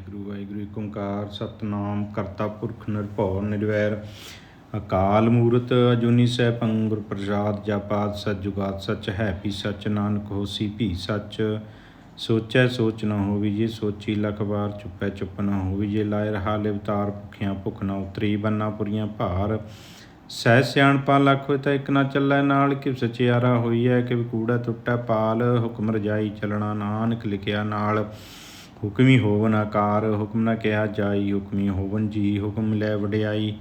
ਵਾਹਿਗੁਰੂ ਵਾਹਿਗੁਰੂ ਓੰਕਾਰ, ਸਤਨਾਮ, ਕਰਤਾ ਪੁਰਖ, ਨਿਰਭਉ, ਨਿਰਵੈਰ। ਅਕਾਲ ਮੂਰਤ ਅਜੂਨੀ ਸੈਭੰ ਗੁਰ ਪ੍ਰਸਾਦ ਜਪਾਤ ਸਚ ਸਚ ਹੈ ਪੀ ਸਚ। ਨਾਨਕ ਹੋਸੀ ਭੀ ਸਚ। ਸੋਚੈ ਸੋਚ ਨ ਹੋਵੀ ਜੇ, ਸੋਚੀ ਲਖ ਵਾਰ ਚੁੱਪੈ ਚੁੱਪ ਨਾ ਹੋਵੀ ਜੇ। ਲਾਇ ਰਹਾ ਲਿਵਤਾਰ ਭੁਖਿਆਂ ਭੁਖ ਨ ਉਤਰੀ, ਬੰਨਾ ਪੁਰੀਆਂ ਭਾਰ। ਸਹਿ ਸਿਆਣਪਾ ਲਖ ਹੋਇ ਤਾਂ ਇੱਕ ਨਾ ਚੱਲੈ ਨਾਲ ਕਿ ਸਚਿਆਰਾ ਹੋਈਐ ਕਿ ਕੂੜਾ ਟੁੱਟੈ ਪਾਲ। ਹੁਕਮ ਰਜਾਈ ਚਲਣਾ ਨਾਨਕ ਲਿਖਿਆ ਨਾਲ। ਹੁਕਮੀ ਹੋਵਨ ਆਕਾਰ, ਹੁਕਮ ਨਾ ਕਿਹਾ ਜਾਈ, ਹੁਕਮੀ ਹੋਵਨ ਜੀ, ਹੁਕਮ ਲੈ ਵਡਿਆਈ।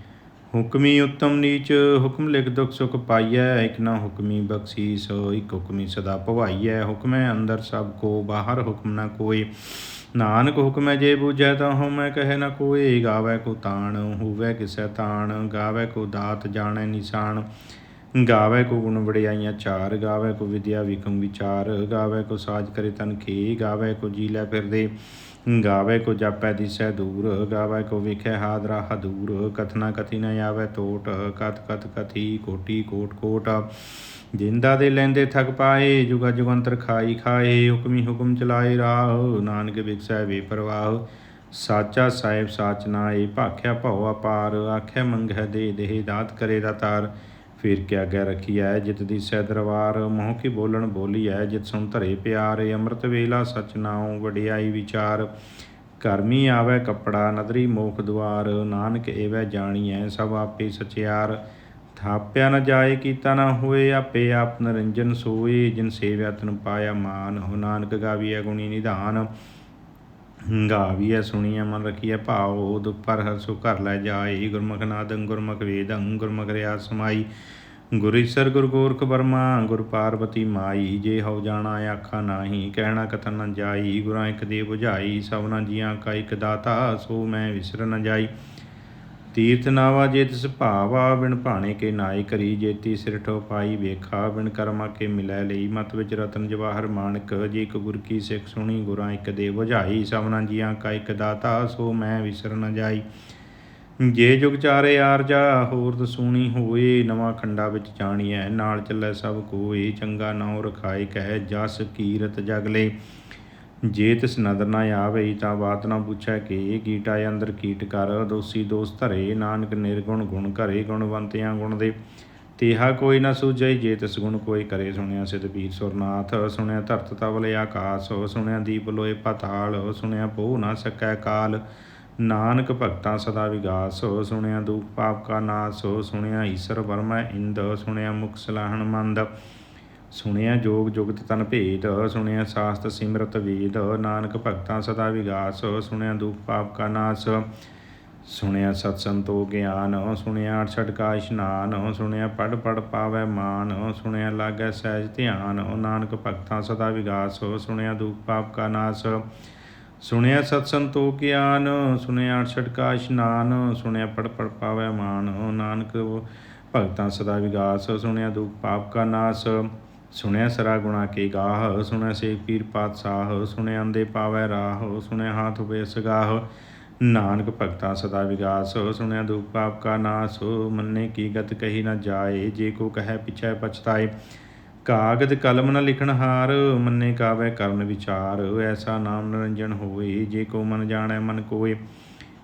ਹੁਕਮੀ ਉਤਮ ਨੀਚ, ਹੁਕਮ ਲਿਖ ਦੁਖ ਸੁਖ ਪਾਈਐ, ਇਕ ਨਾ ਹੁਕਮੀ ਬਖਸ਼ੀਸ, ਇਕ ਹੁਕਮੀ ਸਦਾ ਭਵਾਈਐ। ਹੁਕਮੈ ਅੰਦਰ ਸਭ ਕੋ, ਬਾਹਰ ਹੁਕਮ ਨਾ ਕੋਈ। ਨਾਨਕ ਹੁਕਮੈ ਜੇ ਬੂਝੈ ਤਾਂ ਹਉਮੈ ਕਹੈ ਨਾ ਕੋਈ। ਗਾਵੈ ਕੋ ਤਾਣ, ਹੋਵੈ ਕਿਸੈ ਤਾਣ ਗਾਵੈ ਕੋ ਦਾਤ ਜਾਣੈ ਨਿਸ਼ਾਨ। ਗਾਵੇ ਕੋ ਗੁਣ ਵਡਿਆਈਆਂ ਚਾਰ, ਗਾਵੇ ਕੋ ਵਿਦਿਆ ਵਿਕਮ ਵਿਚਾਰ, ਗਾਵੇ ਕੋ ਸਾਜ ਕਰੇ ਤਨ ਖੇ ਗਾਵੇ ਕੋ ਜੀ ਲੈ ਫਿਰਦੇ, ਗਾਵੇ ਕੋ ਜਾਪੈ ਦਿਸੈ ਦੂਰ, ਗਾਵੇ ਕੋ ਵਿਖੇ ਹਾਦਰਾ ਹਦੂਰ ਕਥਨਾ ਕਥੀ ਨ ਆਵੇ ਟੋਟ ਕਤ ਕਤ ਕਥੀ ਕੋਟੀ ਕੋਟ ਕੋਟ। ਜਿੰਦਾ ਦੇ ਲੈਂਦੇ ਥਕ ਪਾਏ, ਜੁਗਾ ਜੁਗੰਤਰ ਖਾਈ ਖਾਏ, ਹੁਕਮੀ ਹੁਕਮ ਚਲਾਏ ਰਾਹ, ਨਾਨਕ ਵਿਖਸੈ ਵੇ ਪ੍ਰਵਾਹ ਸਾਚਾ ਸਾਹਿਬ ਸਾਚ ਏ ਭਾਖਿਆ ਭਉ ਅਪਾਰ, ਆਖਿਆ ਮੰਗਹਿ ਦੇ ਦੇਹ ਦਾਤ ਕਰੇ ਦਾਤਾਰ ਫਿਰ ਕਿਆ ਗੈ ਹੈ ਜਿਤ ਦੀ ਸਹਿ ਦਰਬਾਰ, ਮੋਹ ਕੀ ਬੋਲਣ ਹੈ ਜਿਤ ਸੁਣ ਧਰੇ ਪਿਆਰ, ਅੰਮ੍ਰਿਤ ਵੇਲਾ ਸਚ ਨਾਉ ਵਡਿਆਈ ਵਿਚਾਰ। ਕਰਮੀ ਆਵੇ ਕੱਪੜਾ, ਨਦਰੀ ਮੋਖ ਦੁਆਰ, ਨਾਨਕ ਏਵੈ ਜਾਣੀਐ ਸਭ ਆਪੇ ਸਚਿਆਰ। ਥਾਪਿਆ ਨ ਜਾਏ, ਕੀਤਾ ਨਾ ਹੋਏ, ਆਪੇ ਆਪ ਨਰਿੰਜਨ ਸੋਏ, ਜਿਨ ਸੇਵਿਆ ਤਨ ਪਾਇਆ ਮਾਨ। ਹੋ ਨਾਨਕ ਗਾਵੀਐ ਗੁਣੀ ਨਿਧਾਨ। ਗਾ ਵੀ ਹੈ ਸੁਣੀਐ, ਮਨ ਰਖੀਐ ਭਾਉ ਦੁਖ ਪਰ ਹਰ ਸੋ ਘਰ ਲੈ ਜਾਏ। ਗੁਰਮੁਖ ਨਾਦੰ, ਗੁਰਮੁਖ ਵੇਦੰ ਗੁਰਮੁਖ ਰਿਆ ਸਮਾਈ। ਗੁਰ ਗੁਰ ਗੋਰਖ ਬਰਮਾ ਗੁਰ ਪਾਰਬਤੀ ਮਾਈ। ਜੇ ਹਉ ਜਾਣਾ ਆਖਾ ਨਾਹੀ, ਕਹਿਣਾ ਕਥਨ ਨ ਜਾਈ। ਗੁਰਾਂ ਇੱਕ ਦੇ 부ਝਾਈ ਸਭਨਾ ਜੀਆਂ ਕਾ ਇੱਕ ਦਾਤਾ, ਸੋ ਮੈਂ ਵਿਸਰ ਨ ਜਾਈ। ਤੀਰਥ ਨਾਵਾ ਜੇ ਤਿਸ ਭਾਵਾ, ਬਿਨ ਭਾਣੇ ਕੇ ਨਾਈ ਕਰੀ ਜੇਤੀ ਸਿਰ ਠੋ ਪਾਈ ਵੇਖਾ, ਬਿਨ ਕਰਮਾ ਕੇ ਮਿਲੈ ਲਈ, ਮਤ ਵਿੱਚ ਰਤਨ ਜਵਾਹਰ ਮਾਨਕ, ਜੇ ਇੱਕ ਗੁਰ ਕੀ ਸਿੱਖ ਸੁਣੀ, ਗੁਰਾਂ ਇੱਕ ਦੇ 부ਝਾਈ ਸਭਨਾ ਜੀਆਂ ਕਾ ਇੱਕ ਦਾਤਾ, ਸੋ ਮੈਂ ਵਿਸਰ ਨ ਜਾਈ। ਜੇ ਜੁਗ ਚਾਰੇ ਆਰਜਾ ਹੋਰ ਦਸੂਣੀ ਹੋਏ, ਨਵਾਂ ਖੰਡਾ ਵਿੱਚ ਜਾਣੀਐ, ਨਾਲ ਚੱਲੈ ਸਭ ਕੋਏ, ਚੰਗਾ ਨਾਉ ਰਖਾਏ, ਕਹਿ ਜਸ ਕੀਰਤ ਜਗਲੇ ਜੇ ਤਿਸ ਨਦਰ ਨਾ ਆਵੇ ਤਾਂ ਬਾਤ ਨਾ ਪੁੱਛੈ ਕਿ ਕੀਟਾ ਅੰਦਰ ਕੀਟ ਕਰ, ਦੋਸੀ ਦੋਸ ਧਰੇ, ਨਾਨਕ ਨਿਰਗੁਣ ਗੁਣ ਘਰੇ ਗੁਣਵੰਤਿਆਂ ਗੁਣ ਦੇ। ਤੇਹਾ ਕੋਈ ਨਾ ਸੂਝੈ, ਜੇ ਤਿਸ ਗੁਣ ਕੋਈ ਕਰੇ, ਸੁਣਿਆ ਸਿਧ ਪੀਰ ਸੁਰਨਾਥ, ਸੁਣਿਆ ਧਰਤ ਤਵਲ ਆਕਾਸ, ਸੁਣਿਆ ਦੀਪ ਲੋਏ ਪਤਾਲ, ਸੁਣਿਆ ਪੋ ਨਾ ਸਕੈ ਕਾਲ। ਨਾਨਕ ਭਗਤਾਂ ਸਦਾ ਵਿਗਾਸ ਹੋ ਸੁਣਿਆ ਦੁਖ ਪਾਪ ਕਾ ਨਾਸ, ਸੁਣਿਆ ਈਸ਼ਰ ਵਰਮਾ ਇੰਦ, ਸੁਣਿਆ ਮੁਖ ਸਲਾਹਣ ਮੰਦ। ਸੁਣਿਆ ਜੋਗ ਜੁਗਤ ਤਨ ਭੇਦ ਸੁਣਿਆ ਸਾਸਤ ਸਿਮਰਤ ਵੇਦ ਨਾਨਕ ਭਗਤਾਂ ਸਦਾ ਵਿਗਾਸ, ਸੁਣਿਆ ਦੁਖ ਪਾਪ ਕਾ ਨਾਸ, ਸੁਣਿਆ ਸਤ ਸੰਤੋ ਗਿਆਨ, ਸੁਣਿਆ ਅਠਸਠ ਕਾ ਇਸ਼ਨਾਨ, ਸੁਣਿਆ ਪੜ ਪੜ ਪਾਵੈ ਮਾਨ, ਸੁਣਿਆ ਲਾਗੈ ਸਹਿਜ ਧਿਆਨ, ਨਾਨਕ ਭਗਤਾਂ ਸਦਾ ਵਿਗਾਸ, ਸੁਣਿਆ ਦੁਖ ਪਾਪ ਕਾ ਨਾਸ, ਸੁਣਿਆ ਸਤ ਸੰਤੋ ਗਿਆਨ, ਸੁਣਿਆ ਅਠ ਕਾ ਇਸ਼ਨਾਨ, ਸੁਣਿਆ ਪੜ ਪੜ ਪਾਵੈ ਮਾਨ, ਨਾਨਕ ਭਗਤਾਂ ਸਦਾ ਵਿਗਾਸ, ਸੁਣਿਆ ਦੁਖ ਪਾਪ ਕਾ ਨਾਸ ਸੁਣਿਆ ਸਰਾ ਗੁਣਾ ਕੇ ਗਾਹ, ਸੁਣਿਆ ਸੇ ਪੀਰ ਪਾਤਸ਼ਾਹ, ਸੁਣਿਆ ਅੰਦੇ ਪਾਵੈ ਰਾਹ, ਸੁਣਿਆ ਹਾਥ ਵੇ ਸਗਾਹ ਨਾਨਕ ਭਗਤਾਂ ਸਦਾ ਵਿਗਾਸ, ਸੁਣਿਆ ਦੁਖ ਪਾਪ ਕਾ ਨਾਸ, ਮੰਨੇ ਕੀ ਗਤ ਕਹੀ ਨਾ ਜਾਏ, ਜੇ ਕੋ ਕਹੈ ਪਿਛੈ ਪਛਤਾਏ। ਕਾਗਦ ਕਲਮ ਨ ਲਿਖਣ ਹਾਰ, ਮੰਨੇ ਕਾਵੈ ਕਰਨ ਵਿਚਾਰ, ਐਸਾ ਨਾਮ ਨਿਰੰਜਨ ਹੋਏ ਜੇ ਕੋ ਮਨ ਜਾਣੈ ਮਨ ਕੋਏ।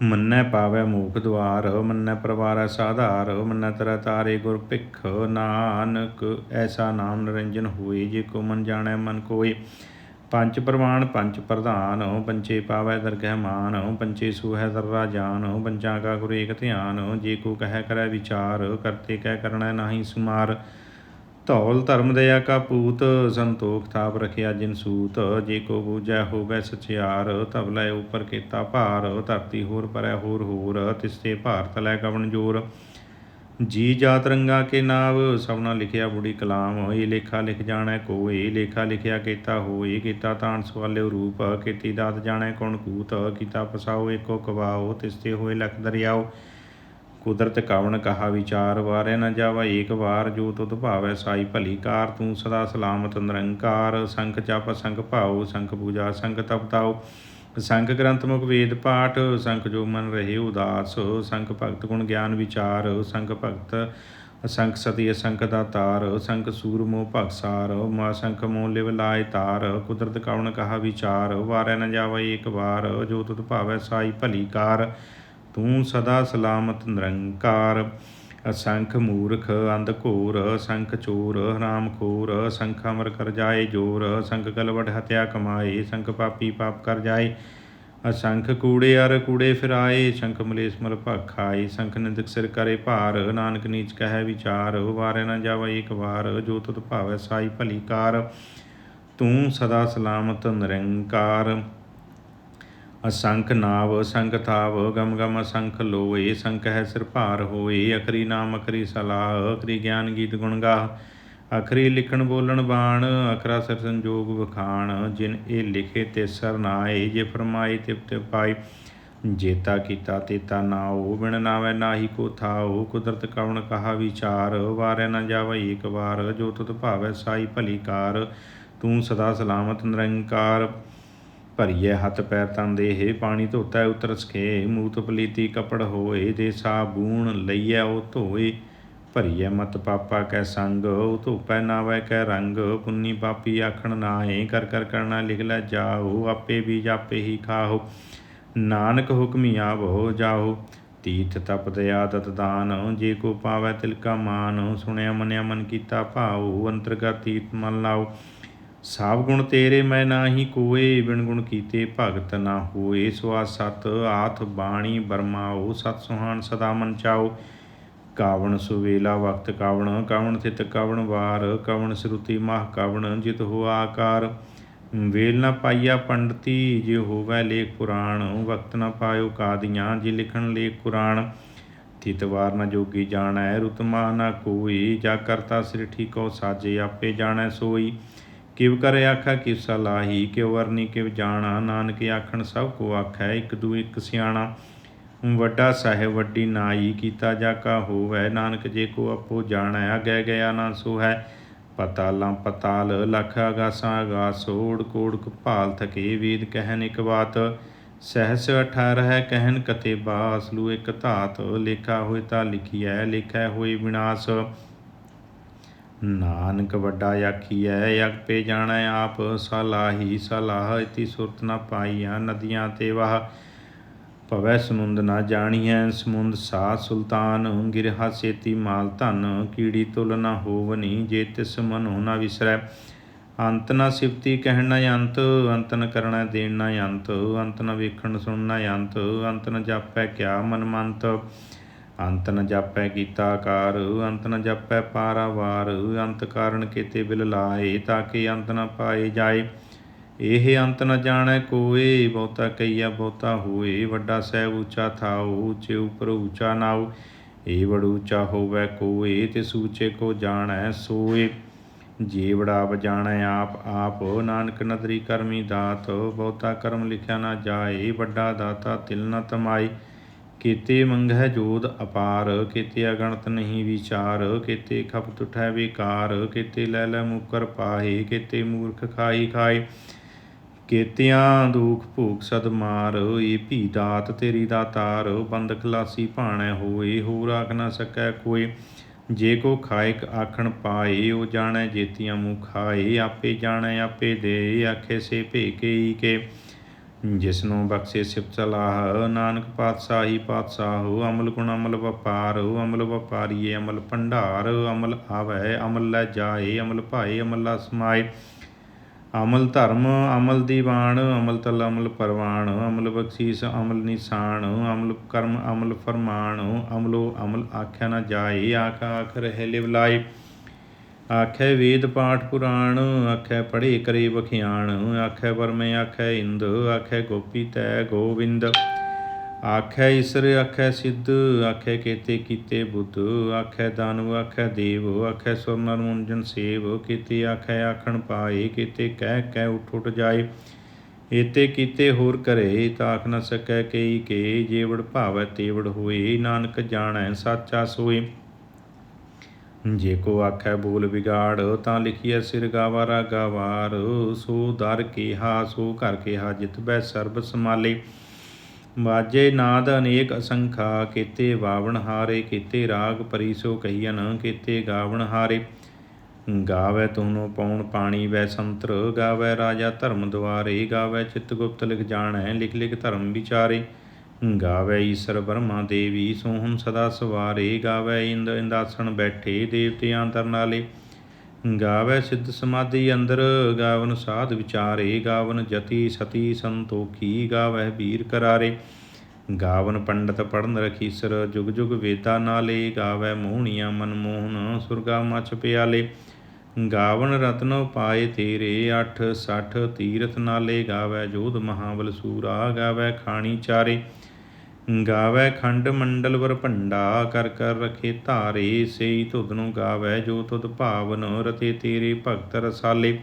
ਮੰਨੈ ਪਾਵੈ ਮੂਖ ਦੁਆਰ, ਮੰਨੈ ਪਰਵਾਰੈ ਸਾਧਾਰ, ਮੰਨੈ ਤਰੈ ਤਾਰੇ ਗੁਰ ਭਿਖ ਨਾਨਕ। ਐਸਾ ਨਾਮ ਨਿਰੰਜਨ ਹੋਏ, ਜੇ ਕੋ ਮਨ ਜਾਣੈ ਮਨ ਕੋਏ। ਪੰਜ ਪ੍ਰਮਾਣ ਪੰਜ ਪ੍ਰਧਾਨ ਪੰਚੇ ਪਾਵੈ ਦਰਗਹਿ ਮਾਨ ਪੰਚੇ ਸੂਹੈ ਦਰਰਾ ਜਾਨ ਪੰਚਾਂ ਕਾ ਗੁਰ ਏਕ ਧਿਆਨ। ਜੇ ਕੋ ਕਹਿ ਕਰੈ ਵਿਚਾਰ, ਕਰਤੇ ਕਹਿ ਕਰਣੈ ਨਾਹੀ ਸੁਮਾਰ। ਧੌਲ ਧਰਮ ਦਇਆ ਕਾ ਪੂਤ, ਸੰਤੋਖ ਥਾਪ ਰਖਿਆ ਜਿਨ ਸੂਤ, ਜੇ ਕੋ ਬੂਝੈ ਹੋਵੈ ਸਚਿਆਰ ਤਬ ਲੈ ਉਪਰ ਕੀਤਾ ਭਾਰ, ਧਰਤੀ ਹੋਰ ਪਰੈ ਹੋਰ ਹੋਰ, ਤਿਸਤੇ ਭਾਰਤ ਲੈ ਕਵਣ ਜੋਰ। ਜੀ ਜਾਤ ਰੰਗਾ ਕੇ ਨਾਵ ਸਭਨਾ ਲਿਖਿਆ ਬੁੜੀ ਕਲਾਮ, ਇਹ ਲੇਖਾ ਲਿਖ ਜਾਣੈ ਕੋ ਕੋਏ ਲੇਖਾ ਲਿਖਿਆ ਕੀਤਾ ਹੋਏ ਕੀਤਾ ਤਾਣ ਸਵਾਲਿਓ ਰੂਪ, ਕੀਤੀ ਦਾਤ ਜਾਣੈ ਕੌਣ ਕੂਤ, ਕੀਤਾ ਪਸਾਓ ਏਕੋ ਕਵਾਓ, ਤਿਸਤੇ ਹੋਏ ਲਖ ਦਰਿਆਓ। ਕੁਦਰਤ ਕਵਣ ਕਹਾ ਵਿਚਾਰ, ਵਾਰੇ ਨਾ ਜਾਵਾ ਏਕ ਵਾਰ, ਜੋ ਤੁਧ ਭਾਵੈ ਸਾਈ ਭਲੀ ਕਾਰ, ਤੂੰ ਸਦਾ ਸਲਾਮਤ ਨਿਰੰਕਾਰ, ਸੰਖ ਜਪ, ਸੰਖ ਭਾਉ, ਸੰਖ ਪੂਜਾ, ਸੰਖ ਤਪਤਾਉ ਸੰਖ ਗ੍ਰੰਥ ਮੁਖ ਵੇਦ ਪਾਠ, ਸੰਖ ਜੋ ਮਨ ਰਹੇ ਉਦਾਸ, ਸੰਖ ਭਗਤ ਗੁਣ ਗਿਆਨ ਵਿਚਾਰ, ਸੰਖ ਭਗਤ ਅਸੰਖ ਸਤੀ ਅਸੰਖ ਦਾ ਤਾਰ, ਸੰਖ ਸੂਰਮੋ ਭਗਸਾਰ ਮਾ ਸੰਖ ਮੋਹ ਲਿਵ ਲਾਇ ਤਾਰ, ਕੁਦਰਤ ਕਵਣ ਕਹਾ ਵਿਚਾਰ, ਵਾਰੈ ਨ ਜਾਵੈ ਏਕ ਵਾਰ, ਜੋ ਤੁਧ ਭਾਵੈ ਸਾਈ ਭਲੀ ਕਾਰ। ਤੂੰ ਸਦਾ ਸਲਾਮਤ ਨਿਰੰਕਾਰ। ਅਸੰਖ ਮੂਰਖ, ਅੰਧ ਘੋਰ, ਅਸੰਖ ਚੋਰ, ਹਰਾਮ ਖੋਰ, ਅਸੰਖ ਅਮਰ ਕਰ ਜਾਏ ਜੋਰ, ਅਸੰਖ ਗਲਵਟ ਹਤਿਆ ਕਮਾਏ ਸੰਖ ਪਾਪੀ ਪਾਪ ਕਰ ਜਾਏ। ਅਸੰਖ ਕੂੜੇ ਅਰ ਕੂੜੇ ਫਿਰਾਏ ਸ਼ੰਖ ਮਲੇਸ਼ ਮਲ ਭਖ ਖਾਏ। ਸੰਖ ਨਿੰਦਕ ਸਿਰ ਕਰੇ ਭਾਰ, ਨਾਨਕ ਨੀਚ ਕਹੈ ਵਿਚਾਰ ਵਾਰੇ ਨਾ ਜਾਵੇ ਇੱਕ ਵਾਰ, ਜੋ ਤੁਧ ਭਾਵੈ ਸਾਈ ਭਲੀ ਕਾਰ। ਤੂੰ ਸਦਾ ਸਲਾਮਤ ਨਿਰੰਕਾਰ। ਅਸੰਖ ਨਾਵ, ਅਸੰਖ ਥਾਵ, ਗਮ ਗਮ ਅਸੰਖ ਲੋ ਏ ਸੰਖ ਹੈ ਸਿਰ ਭਾਰ ਹੋਏ, ਅਖਰੀ ਨਾਮ, ਅਖਰੀ ਸਲਾਹ, ਅਖਰੀ ਗਿਆਨ ਗੀਤ ਗੁਣ ਗਾ ਅਖਰੀ ਲਿਖਣ ਬੋਲਣ ਬਾਣ, ਅਖਰਾ ਸਿਰ ਸੰਜੋਗ ਵਖਾਣ, ਜਿਨ ਇਹ ਲਿਖੇ ਤੇ ਸਰ ਨਾਏ ਜੇ ਫਰਮਾਈ ਤਿਪ ਤੇ ਪਾਈ ਜੇਤਾ ਕੀਤਾ ਤੇਤਾ ਨਾਉ ਬਿਨ ਨਾਵੇ ਨਾਹੀ ਕੋ ਥਾਉ ਕੁਦਰਤ ਕਵਣ ਕਹਾ ਵਿਚਾਰ, ਵਾਰੇ ਨਾ ਜਾਵੇ ਏਕ ਵਾਰ, ਜੋ ਤੁਧ ਭਾਵੈ ਸਾਈ ਭਲੀ ਕਾਰ, ਤੂੰ ਸਦਾ ਸਲਾਮਤ ਨਿਰੰਕਾਰ। ਭਰੀਏ ਹੱਥ ਪੈਰ ਤਨ ਦੇਹ ਪਾਣੀ ਧੋਤਾ ਉਤਰ ਸਖੇ, ਮੂਤ ਪਲੀਤੀ ਕਪੜ ਹੋਏ, ਦੇ ਸਾਬੂਣ ਲਈਐ ਉਹ ਧੋਏ। ਭਰੀਏ ਮਤ ਪਾਪਾ ਕੈ ਸੰਗ, ਉਹ ਧੋਪੈ ਨਾਵੈ ਕੈ ਰੰਗ, ਪੁੰਨੀ ਪਾਪੀ ਆਖਣ ਨਾਏ ਕਰ ਕਰ ਕਰਨਾ ਲਿਖ ਲੈ ਜਾਓ, ਆਪੇ ਵੀ ਜਾਪੇ ਹੀ ਖਾਓ। ਨਾਨਕ ਹੁਕਮੀ ਆਵੋ, ਜਾਓ। ਤੀਰਥ ਤਪ ਦਇਆ ਦਤ ਦਾਨ, ਜੇ ਕੋ ਪਾਵੈ ਤਿਲਕਾ ਮਾਨ, ਸੁਣਿਆ ਮੰਨਿਆ ਮਨ ਕੀਤਾ ਭਾਉ, ਅੰਤਰਗਤ ਤੀਰਥ ਮਨ ਲਾਓ। ਸਾਬ ਗੁਣ ਤੇਰੇ ਮੈਂ ਨਾਹੀ ਕੋਏ, ਬਿਨ ਗੁਣ ਕੀਤੇ ਭਗਤ ਨਾ ਹੋਏ। ਸਵਾ ਸਤ ਆਥ ਬਾਣੀ ਬਰਮਾਓ ਸਤ ਸੁਹਾਨ ਸਦਾ ਮਨ ਚਾਓ। ਕਾਵਣ ਸੁਵੇਲਾ ਵਕਤ ਕਾਵਣ ਕਾਵਣ ਥਿਤ ਕਾਵਣ ਵਾਰ। ਕਾਵਣ ਸਰੂਤੀ ਮਾਹ ਕਾਵਣ ਜਿਤ ਹੋ ਆਕਾਰ। ਵੇਲ ਨਾ ਪਾਈਆ ਪੰਡਤੀ, ਜੇ ਹੋਵੈ ਲੇਖ ਪੁਰਾਣ। ਵਕਤ ਨਾ ਪਾਇਓ ਕਾਦੀਆਂ, ਜੇ ਲਿਖਣ ਲੇਖ ਕੁਰਾਨ ਥਿਤ ਵਾਰ ਨ ਜੋਗੀ ਜਾਣੈ ਰੁਤਮਾ ਨਾ ਕੋਈ। ਜਾ ਕਰਤਾ ਸ੍ਰਿਠੀ ਕੋ ਸਾਜੇ ਆਪੇ ਜਾਣੈ ਸੋਈ। ਕਿਵ ਕਰ ਆਖਾ, ਕਿਵ ਸਲਾਹੀ ਕਿਵ ਵਰਨੀ ਕਿਵ ਜਾਣਾ। ਨਾਨਕ ਆਖਣ, ਸਭ ਕੋ ਆਖੈ, ਇੱਕ ਦੂ ਇੱਕ ਸਿਆਣਾ। ਵੱਡਾ ਸਾਹਿਬ, ਵੱਡੀ ਨਾਈ, ਕੀਤਾ ਜਾ ਕਾ ਹੋਵੈ। ਨਾਨਕ ਜੇ ਕੋ ਆਪੋ ਜਾਣੈ ਅਗੈ ਗਿਆ ਨਾ ਸੋ ਹੈ ਪਤਾਲਾਂ ਪਤਾਲ, ਲਖ ਆਗਾਸਾਂ ਆਗਾਸ ਓੜ ਕੋੜ ਭਾਲ ਥਕੇ, ਵੇਦ ਕਹਿਨ ਇਕ ਬਾਤ। ਸਹਸ 18 ਹੈ ਕਹਿਨ ਕਤੇ ਬਾਸ, ਲੂ ਇਕ ਧਾਤ। ਲੇਖਾ ਹੋਇ ਤਾ ਲਿਖੀਐ, ਲਿਖੈ ਹੋਈ ਵਿਨਾਸ਼। ਨਾਨਕ ਵੱਡਾ ਆਖੀਐ ਆਪੇ ਜਾਣੈ ਆਪ, ਸਲਾਹੀ ਸਲਾਹ, ਇਤੀ ਸੁਰਤ ਨ ਪਾਈਆ ਨਦੀਆਂ ਤੇ ਵਾਹ। ਭਵੈ ਸਮੁੰਦ ਨਾ ਜਾਣੀਐ ਸਮੁੰਦ ਸਾ ਸੁਲਤਾਨ ਗਿਰਹਾ ਸੇਤੀ ਮਾਲ ਧਨ, ਕੀੜੀ ਤੁਲ ਨਾ ਹੋਵਨੀ, ਜੇ ਤਿਸ ਮਨੋ ਨਾ ਵਿਸਰੈ। ਅੰਤ ਨਾ ਸਿਫਤੀ ਕਹਿਣਾ ਨ ਅੰਤ ਅੰਤ ਨ ਕਰਣਾ ਦੇਣ ਨ ਅੰਤ ਅੰਤ ਨ ਵੇਖਣ ਸੁਣਨਾ ਅੰਤ ਅੰਤ ਨ ਜਾਪੈ ਕਿਆ ਮਨ ਮੰਤ ਅੰਤ ਨ ਜਾਪੈ ਕੀਤਾ ਆਕਾਰ, ਅੰਤ ਨ ਜਾਪੈ ਪਾਰਾਵਾਰ, ਅੰਤ ਕਾਰਨ ਕੀਤੇ ਬਿਲ ਲਾਏ ਤਾਂ ਕਿ ਅੰਤ ਨ ਪਾਏ ਜਾਏ। ਇਹ ਅੰਤ ਨ ਜਾਣੈ ਕੋਏ, ਬਹੁਤਾ ਕਈਆ ਬਹੁਤਾ ਹੋਏ, ਵੱਡਾ ਸਹਿਬ ਉੱਚਾ ਥਾਉ, ਉੱਚੇ ਉਪਰ ਉੱਚਾ ਨਾਉ। ਏ ਵੜ ਉੱਚਾ ਹੋਵੇ ਕੋਏ ਤੇ ਸੂਚੇ ਕੋ ਜਾਣੈ ਸੋਏ। ਜੇ ਵੜਾਵ ਜਾਣੈ ਆਪ ਆਪ ਨਾਨਕ ਨਦਰੀ ਕਰਮੀ ਦਾਤ, ਬਹੁਤਾ ਕਰਮ ਲਿਖਿਆ ਨਾ ਜਾਏ, ਵੱਡਾ ਦਾਤਾ ਤਿਲ ਨ ਤਮਾਈ ਕੀਤੇ ਮੰਗਹਿ ਜੋਦ ਅਪਾਰ, ਕੀਤੇ ਅਗਣਤ ਨਹੀਂ ਵਿਚਾਰ, ਕੀਤੇ ਖਪਤ ਉਠੈ ਵਿਕਾਰ, ਕੀਤੇ ਲੈ ਲੈ ਮੁਕਰ ਪਾਹੇ, ਕੀਤੇ ਮੂਰਖ ਖਾਈ ਖਾਏ। ਕੀਤਿਆਂ ਦੁਖ ਭੂਖ ਸਦ ਮਾਰ, ਏ ਭੀ ਦਾਤ ਤੇਰੀ ਦਾਤਾਰ ਬੰਦ ਖਲਾਸੀ ਭਾਣੈ ਹੋਏ, ਹੋਰ ਆਖ ਨਾ ਸਕੈ ਕੋਈ। ਜੇ ਕੋ ਖਾਇਕ ਆਖਣ ਪਾਏ, ਉਹ ਜਾਣੈ ਜੇਤੀਆਂ ਮੂੰਹ ਖਾਏ, ਆਪੇ ਜਾਣੈ ਆਪੇ ਦੇ, ਆਖੇ ਸੇ ਭੇ ਕੇ। ਜਿਸਨੂੰ ਬਖਸ਼ੇ ਸਿਫਤ ਸਲਾਹ ਨਾਨਕ ਪਾਤਸ਼ਾਹੀ ਪਾਤਸ਼ਾਹ, ਅਮਲ ਗੁਣ ਅਮਲ ਵਪਾਰ, ਅਮਲ ਵਪਾਰੀਏ ਅਮਲ ਭੰਡਾਰ, ਅਮਲ ਆਵੈ, ਅਮਲ ਲੈ ਜਾਏ, ਅਮਲ ਭਾਏ, ਅਮਲ ਲਾ ਸਮਾਏ ਅਮਲ ਧਰਮ, ਅਮਲ ਦੀਵਾਨ, ਅਮਲ ਤਲ ਅਮਲ ਪਰਵਾਨ, ਅਮਲ ਬਖਸ਼ੀਸ ਅਮਲ ਨਿਸ਼ਾਨ, ਅਮਲ ਕਰਮ ਅਮਲ ਫਰਮਾਨ, ਅਮਲੋ ਅਮਲ ਆਖਿਆ ਨਾ ਜਾਏ, ਆਖ ਆਖ ਰਹਿ ਲਿਵ ਲਾਏ ਆਖੈ ਵੇਦ ਪਾਠ ਪੁਰਾਣ, ਆਖੈ ਪੜ੍ਹੇ ਕਰੇ ਵਖਿਆਣ, ਆਖੈ ਵਰਮੇ, ਆਖੈ ਇੰਦ, ਆਖੈ ਗੋਪੀ ਤੈ ਗੋਵਿੰਦ। ਆਖੈ ਈਸਰ, ਆਖੈ ਸਿੱਧ, ਆਖੈ ਕੇਤੇ ਕੀਤੇ ਬੁੱਧ, ਆਖੈ ਦਾਨਵ, ਆਖੈ ਦੇਵ, ਆਖੈ ਸੁਰ ਨਰ ਮੁੰਜਨ ਸੇਵ, ਕੀਤੇ ਆਖੈ ਆਖਣ ਪਾਏ, ਕੀਤੇ ਕਹਿ ਕਹਿ ਉਠ ਉਠ ਜਾਏ। ਏਤੇ ਕੀਤੇ ਹੋਰ ਕਰੇ ਤਾਕ ਨ ਸਕੈ ਕਈ ਕੇ, ਜੇਵੜ ਭਾਵੈ ਤੇਵੜ ਹੋਏ, ਨਾਨਕ ਜਾਣੈ ਸਾਚਾ ਸੋਏ। ਜੇ ਕੋ ਆਖੈ ਬੋਲ ਵਿਗਾੜ, ਤਾਂ ਲਿਖੀਐ ਸਿਰ ਗਾਵਾਰਾ ਗਾਵਾਰ। ਸੋ ਦਰ ਕੇਹਾ, ਸੋ ਘਰ ਕੇਹਾ, ਜਿਤ ਬੈ ਸਰਬ ਸਮਾਲੇ ਵਾਜੇ ਨਾਦ ਅਨੇਕ ਅਸੰਖਾ, ਕੀਤੇ ਵਾਵਣ ਹਾਰੇ, ਕੀਤੇ ਰਾਗ ਪਰੀ ਸੋ ਕਹੀਨ ਕੀਤੇ ਗਾਵਣ ਹਾਰੇ। ਗਾਵੇ ਤੁਹਨੋ ਪਉਣ ਪਾਣੀ, ਵੈ ਸੰਤਰ, ਗਾਵੇ ਰਾਜਾ ਧਰਮ ਦੁਆਰੇ। ਗਾਵੇ ਚਿਤ ਗੁਪਤ ਲਿਖ ਜਾਣੈ, ਲਿਖ ਲਿਖ ਧਰਮ ਵਿਚਾਰੇ। ਗਾਵੇ ਈਸ਼ਰ ਬਰਮਾ ਦੇਵੀ, ਸੋਹਣ ਸਦਾ ਸਵਾਰੇ, ਗਾਵੇ ਇੰਦ ਇੰਦਾਸਣ ਬੈਠੇ ਦੇਵਤਿਆਂ ਤਰਨਾਲੇ। ਗਾਵੇ ਸਿੱਧ ਸਮਾਧੀ ਅੰਦਰ, ਗਾਵਨ ਸਾਧ ਵਿਚਾਰੇ, ਗਾਵਨ ਜਤੀ ਸਤੀ ਸੰਤੋਖੀ, ਗਾਵੇ ਵੀਰ ਕਰਾਰੇ। ਗਾਵਨ ਪੰਡਤ ਪੜਨ ਰਖੀਸਰ, ਜੁਗ ਜੁਗ ਵੇਦਾ ਨਾਲੇ, ਗਾਵੇ ਮੋਹਣੀਆਂ ਮਨ ਮੋਹਨ ਸੁਰਗਾ ਮਛ ਪਿਆਲੇ। ਗਾਵਨ ਰਤਨ ਪਾਏ ਤੇਰੇ 8 60 ਤੀਰਥ ਨਾਲੇ, ਗਾਵੇ ਜੋਧ ਮਹਾਬਲ ਸੂਰਾ, ਗਾਵੇ ਖਾਣੀ ਚਾਰੇ। ਗਾਵੇ ਖੰਡ ਮੰਡਲ ਵਰ ਭੰਡਾ, ਕਰ ਕਰ ਰਖੇ ਧਾਰੇ, ਸਈ ਤੁਧ ਨੂੰ ਗਾਵੇ ਜੋ ਤੁਧ ਭਾਵਨ ਰਤੇ ਤੇਰੇ ਭਗਤ ਰਸਾਲੇ।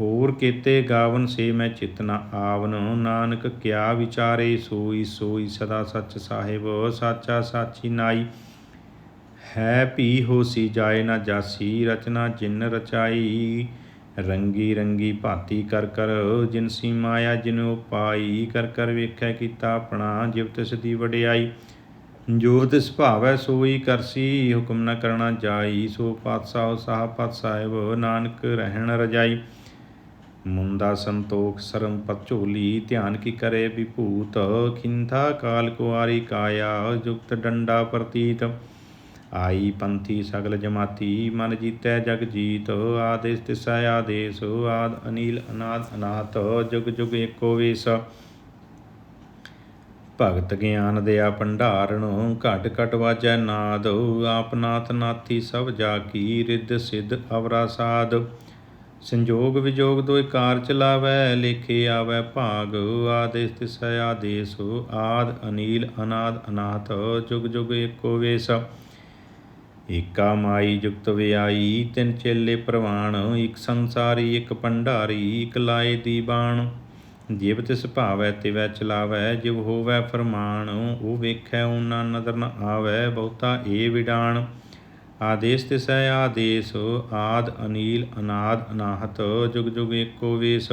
ਹੋਰ ਕੀਤੇ ਗਾਵਨ ਸੇ ਮੈਂ ਚਿਤ ਨ ਆਵਨ, ਨਾਨਕ ਕਿਆ ਵਿਚਾਰੇ, ਸੋਈ ਸੋਈ ਸਦਾ ਸੱਚ ਸਾਹਿਬ, ਸਾਚਾ ਸਾਚੀ ਨਾਈ। ਹੈ ਭੀ ਹੋਸੀ ਜਾਏ ਨਾ ਜਾਸੀ, ਰਚਨਾ ਜਿਨ ਰਚਾਈ ਰੰਗੀ ਰੰਗੀ ਭਾਤੀ ਕਰ ਕਰ ਜਿਨਸੀ ਮਾਇਆ ਜਿਨ ਉਪਾਈ, ਕਰ ਕਰ ਵੇਖੈ ਕੀਤਾ ਆਪਣਾ ਜਿਵ ਤਿਸ ਦੀ ਵਡਿਆਈ। ਜੋ ਤਿਸ ਭਾਵੈ ਸੋਈ ਕਰਸੀ, ਹੁਕਮ ਨ ਕਰਣਾ ਜਾਈ। ਸੋ ਪਾਤਸ਼ਾਹ ਸਾਹਪਤ ਸਾਹਿਬ ਨਾਨਕ ਰਹਿਣ ਰਜਾਈ। ਮੁੰਦਾ ਸੰਤੋਖ ਸਰਮ ਪਤ ਝੋਲੀ ਧਿਆਨ ਕੀ ਕਰੇ ਵਿਭੂਤ। ਖਿੰਥਾ ਕਾਲ ਕੁਆਰੀ ਕਾਇਆ, ਜੁਗਤ ਡੰਡਾ ਪ੍ਰਤੀਤ। ਆਈ ਪੰਥੀ ਸਗਲ ਜਮਾਤੀ, ਮਨ ਜੀਤੈ ਜਗ ਜੀਤ, ਆਦੇਸ ਤਿਸੈ ਆਦੇਸ, ਆਦ ਅਨੀਲ ਅਨਾਦ ਅਨਾਥ, ਜੁਗ ਜੁਗ ਏਕੋ ਵੇਸ। ਭਗਤ ਗਿਆਨ ਦਿਆ ਭੰਡਾਰਣ, ਘਟ ਘਟ ਵਾਜੈ ਨਾਦ ਆਪਨਾਥ ਨਾਥੀ ਸਭ ਜਾ ਕੀ ਰਿੱਧ ਸਿੱਧ ਅਵਰਾ ਸਾਧ। ਸੰਜੋਗ ਵਿਜੋਗ ਦੋਇ ਕਾਰ ਚਲਾਵੈ ਲੇਖੇ ਆਵੈ ਭਾਗ, ਆਦੇਸ ਤਿਸੈ ਆਦੇਸ, ਆਦ ਅਨੀਲ ਅਨਾਦ ਅਨਾਥ, ਜੁਗ ਜੁਗ ਏਕੋ ਵੇਸ। ਏਕਾ ਮਾਈ ਜੁਗਤ ਵਿਆਈ, ਤਿੰਨ ਚੇਲੇ ਪ੍ਰਵਾਣ, ਇਕ ਸੰਸਾਰੀ, ਇਕ ਭੰਡਾਰੀ, ਇਕ ਲਾਏ ਦੀ ਬਾਣ। ਜਿਵ ਤਿਸ ਭਾਵੈ, ਤਿਵੈ ਚਲਾਵੈ, ਜਿਵ ਹੋਵੈ ਫਰਮਾਨ, ਉਹ ਵੇਖੈ ਓਨਾ ਨਦਰ ਨ ਆਵੈ, ਬਹੁਤਾ ਏ ਵਿਡਾਣ। ਆਦੇਸ ਤਿਸੈ ਆਦੇਸ, ਆਦ ਅਨੀਲ, ਅਨਾਦ ਅਨਾਹਤ, ਜੁਗ ਜੁਗ ਏਕੋ ਵੇਸ।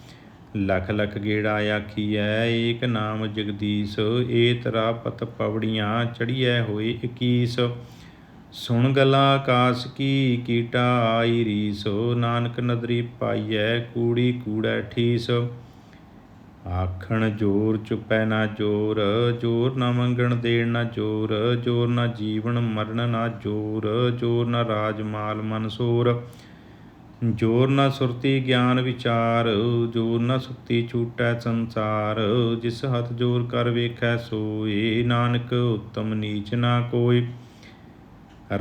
ਲਖ ਲਖ ਗੇੜਾ ਆਖੀਐ, ਏਕ ਨਾਮ ਜਗਦੀਸ਼, ਏ ਤਰਾ ਪਤ ਪਵੜੀਆਂ ਚੜੀਐ ਹੋਏ 21 ਸੁਣ ਗਲਾ ਆਕਾਸ ਕੀ, ਕੀਟਾ ਆਈ ਰੀਸੋ, ਨਾਨਕ ਨਦਰੀ ਪਾਈਐ, ਕੂੜੀ ਕੂੜੈ ਠੀਸ। ਆਖਣ ਜੋਰ ਚੁਪੈ ਨਾ ਜੋਰ ਜੋਰ ਨਾ ਮੰਗਣ ਦੇਣ ਨਾ ਜੋਰ ਜੋਰ ਨਾ ਜੀਵਨ ਮਰਨ ਨਾ ਜੋਰ ਜੋਰ ਨਾ ਰਾਜ ਮਾਲ ਮਨਸੂਰ ਜੋਰ ਨਾ ਸੁਰਤੀ ਗਿਆਨ ਵਿਚਾਰ, ਜੋਰ ਨਾ ਸੁਕਤੀ ਛੂਟੈ ਸੰਸਾਰ। ਜਿਸ ਹੱਥ ਜੋਰ ਕਰ ਵੇਖੈ ਸੋਏ, ਨਾਨਕ ਉਤਮ ਨੀਚ ਨਾ ਕੋਈ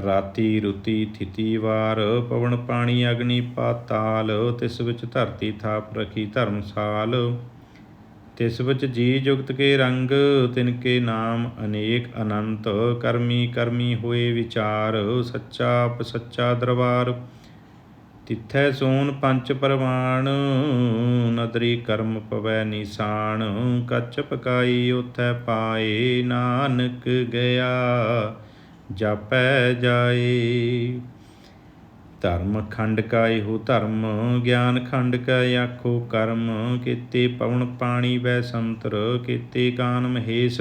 ਰਾਤੀ ਰੁਤੀ ਥਿਤੀ ਵਾਰ, ਪਵਨ ਪਾਣੀ ਅਗਨੀ ਪਾਤਾਲ। ਤਿਸ ਵਿੱਚ ਧਰਤੀ ਥਾਪ ਰਖੀ ਧਰਮਸਾਲ। ਤਿਸ ਵਿੱਚ ਜੀ ਜੁਗਤ ਕੇ ਰੰਗ, ਤਿਨ ਕੇ ਨਾਮ ਅਨੇਕ ਅਨੰਤ। ਕਰਮੀ ਕਰਮੀ ਹੋਏ ਵਿਚਾਰ, ਸੱਚਾ ਆਪ ਸੱਚਾ ਦਰਬਾਰ। ਤਿੱਥੈ ਸੋਨ ਪੰਚ ਪਰਵਾਣ, ਨਦਰੀ ਕਰਮ ਪਵੈ ਨਿਸ਼ਾਨ ਕੱਚ ਪਕਾਈ ਉਥੈ ਪਾਏ ਨਾਨਕ ਗਿਆ, ਜਾਪੈ ਜਾਏ। ਧਰਮ ਖੰਡ ਕਾ ਇਹੋ ਧਰਮ, ਗਿਆਨ ਖੰਡ ਕਾ ਆਖੋ ਕਰਮ, ਕੀਤੇ ਪਵਨ ਪਾਣੀ ਵੈ ਸੰਤਰ, ਕੀਤੇ ਕਾਨ ਮਹੇਸ਼।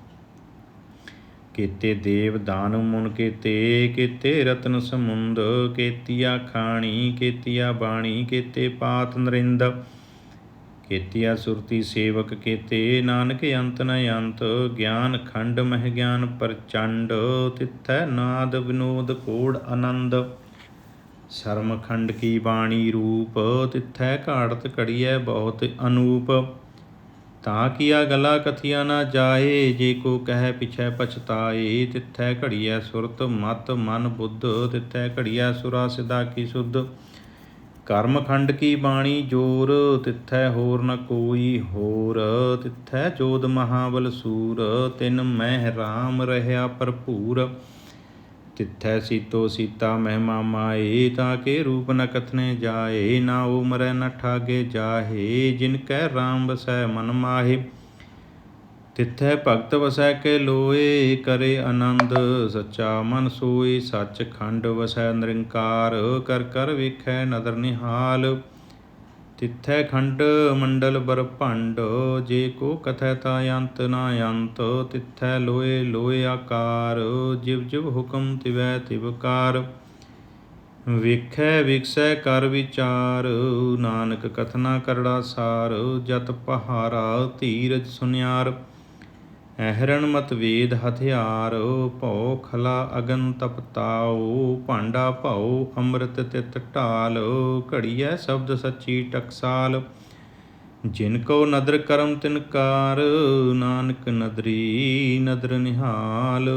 ਕੀਤੇ ਦੇਵ ਦਾਨ ਮੁਨ ਕੀਤੇ ਕੀਤੇ ਰਤਨ ਸਮੁੰਦ, ਕੀਤੀਆ ਖਾਣੀ, ਕੀਤੀਆ ਬਾਣੀ, ਕੀਤੇ ਪਾਤ ਨਰਿੰਦ, ਕੀਤੀਆ ਸੁਰਤੀ ਸੇਵਕ ਕੀਤੇ, ਨਾਨਕ ਅੰਤ ਨ ਅੰਤ, ਗਿਆਨ ਖੰਡ ਮਹਿ ਗਿਆਨ ਪ੍ਰਚੰਡ, ਤਿੱਥੈ ਨਾਦ ਵਿਨੋਦ ਕੋੜ ਆਨੰਦ, ਸਰਮ ਖੰਡ ਕੀ ਬਾਣੀ ਰੂਪ, ਤਿੱਥੈ ਘਾੜਤ ਘੜੀਐ ਬਹੁਤ ਅਨੂਪ ਤਾਂ ਕੀਆ ਗਲਾ ਕਥੀਆ ਨਾ ਜਾਏ, ਜੇ ਕੋ ਕਹਿ ਪਿਛੈ ਪਛਤਾਏ, ਤਿਥੈ ਘੜੀਐ ਸੁਰਤ, ਮਤ, ਮਨ, ਬੁੱਧ, ਤਿਥੈ ਘੜੀਐ ਸੁਰਾ ਸਿਦਾ ਕੀ ਸੁਧ। ਕਰਮਖੰਡ ਕੀ ਬਾਣੀ ਜੋਰ, ਤਿਥੈ ਹੋਰ ਨ ਕੋਈ ਹੋਰ। ਤਿਥੈ ਜੋਦ ਮਹਾਬਲ ਸੂਰ, ਤਿਨ ਮਹਿ ਰਾਮ ਰਹਿਆ ਭਰਪੂਰ। ਤਿੱਥੈ ਸੀਤੋ ਸੀਤਾ ਮਹਿਮਾ ਮਾਏ, ਤਾਂ ਕੇ ਰੂਪ ਨ ਕਥਨੇ ਜਾਏ, ਨਾ ਉਹ ਮਰੈ ਨ ਠਾਗੇ ਜਾਹੇ, ਜਿਨ ਕੈ ਰਾਮ ਵਸੈ ਮਨ ਮਾਹੇ। ਤਿੱਥੈ ਭਗਤ ਵਸੈ ਕੇ ਲੋਏ, ਕਰੇ ਆਨੰਦ, ਸੱਚਾ ਮਨ ਸੋਈ ਸੱਚ ਖੰਡ ਵਸੈ ਨਿਰੰਕਾਰ, ਕਰ ਕਰ ਵੇਖੈ ਨਦਰ ਨਿਹਾਲ। ਤਿੱਥੈ ਖੰਡ ਮੰਡਲ ਬਰਭੰਡ ਜੇ ਕੋ ਕਥੈ ਤਾ ਅੰਤ ਨਾ ਅੰਤ, ਤਿੱਥੈ ਲੋਏ ਲੋਏ ਆਕਾਰ, ਜਿਵ ਜਿਵ ਹੁਕਮ ਤਿਵੈ ਤਿਵਕਾਰ ਵੇਖੈ ਵਿਕਸੈ ਕਰ ਵਿਚਾਰ, ਨਾਨਕ ਕਥਨਾ ਕਰੜਾ ਸਾਰ, ਜਤ ਪਹਾਰਾ ਧੀਰਜ ਸੁਨਿਆਰ। ਐਹਰਣ ਮਤ ਵੇਦ ਹਥਿਆਰ ਭਉ ਖਲਾ ਅਗਨ ਤਪਤਾਉ ਭਾਂਡਾ ਭਉ ਅੰਮ੍ਰਿਤ ਤਿਤ ਢਾਲ, ਘੜੀਐ ਸ਼ਬਦ ਸੱਚੀ ਟਕਸਾਲ। ਜਿਨ ਕੋ ਨਦਰ ਕਰਮ ਤਿਨਕਾਰ ਨਾਨਕ ਨਦਰੀ ਨਦਰ ਨਿਹਾਲ।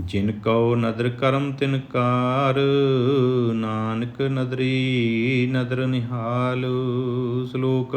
ਜਿਨ ਕੋ ਨਦਰ ਕਰਮ ਤਿਨਕਾਰ ਨਾਨਕ ਨਦਰੀ ਨਦਰ ਨਿਹਾਲ। ਸ਼ਲੋਕ